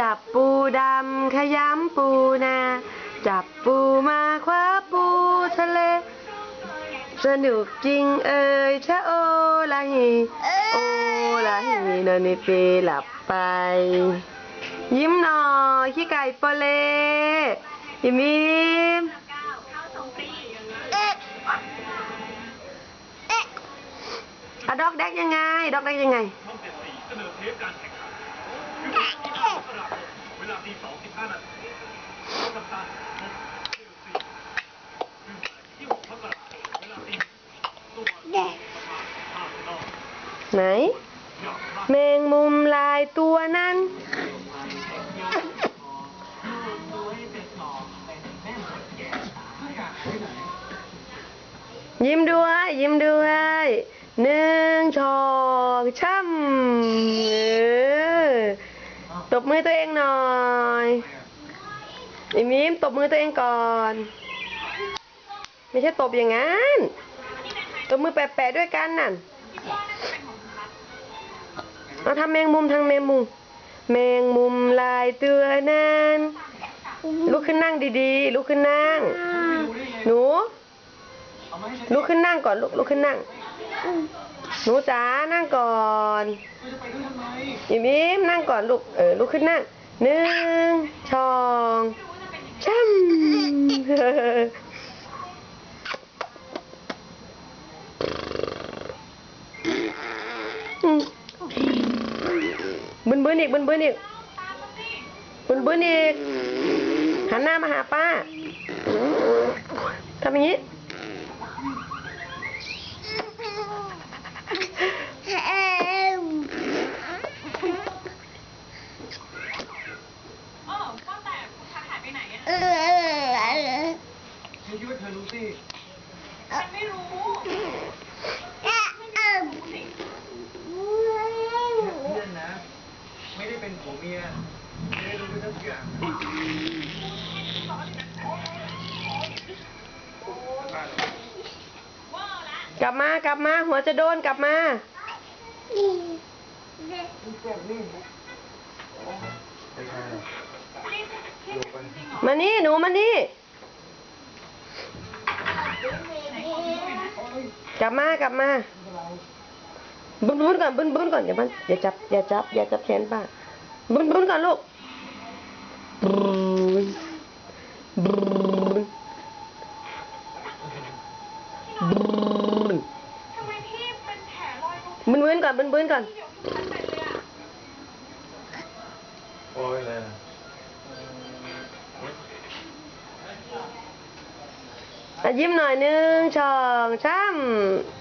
จับปูดำขยำปูนา จับปูมาคว้าปูทะเล สนุกจริงเอ่ยชะโอละฮีโอละฮีนอนในปีหลับไป ยิ้มหน่อยขี้ไก่โปเลยิ้มยิ้มอะดอกแดกยังไงดอกแดกยังไง ไหน แมงมุมลายตัวนั้น ยิ้มด้วย ยิ้มด้วย หนึ่งชองช่ำ ตบมือตัวเองหน่อยอิมิมตบมือตัวเองก่อน ไม่ใช่ตบอย่างนั้นตบมือแปะๆด้วยกันนั่นเอาทำแมงมุมทางแมงมุม แมงมุมลายตัวนั้นลุกขึ้นนั่งดีๆลุกขึ้นนั่ง หนูลุกขึ้นนั่งก่อนลุกลุกขึ้นนั่ง หนูจ๋านั่งก่อนยิ้มยิ้มนั่งก่อนลูกเออลุกขึ้นนั่งหนึ่งชองช่ำอืมบึนบึนอีกบึนบึนอีกบึนบึนอีกหันหน้ามาหาป้าทำอย่างนี้ เออว่าแต่พักหายไปไหนอะ ฉันคิดว่าเธอรู้สิฉันไม่รู้แค่เพื่อนนะ ไม่ได้เป็นผัวเมียไม่ได้รู้เรื่องทุกอย่างบ้าน กลับมากลับมา หัวจะโดนกลับมาไม่ใช่ดูกันมานี่หนูมานี่ กลับมากลับมาบุนบุนก่อนบุนบุนก่อนอย่ามันอย่าจับอย่าจับอย่าจับแขนป้าบุนบุนก่อนลูกบุนบุนบุนทำไมพี่เป็นแผลรอยตรงบุนบุนก่อนบุนบุนก่อน ยิ้มหน่อยหนึงช่องช้ำ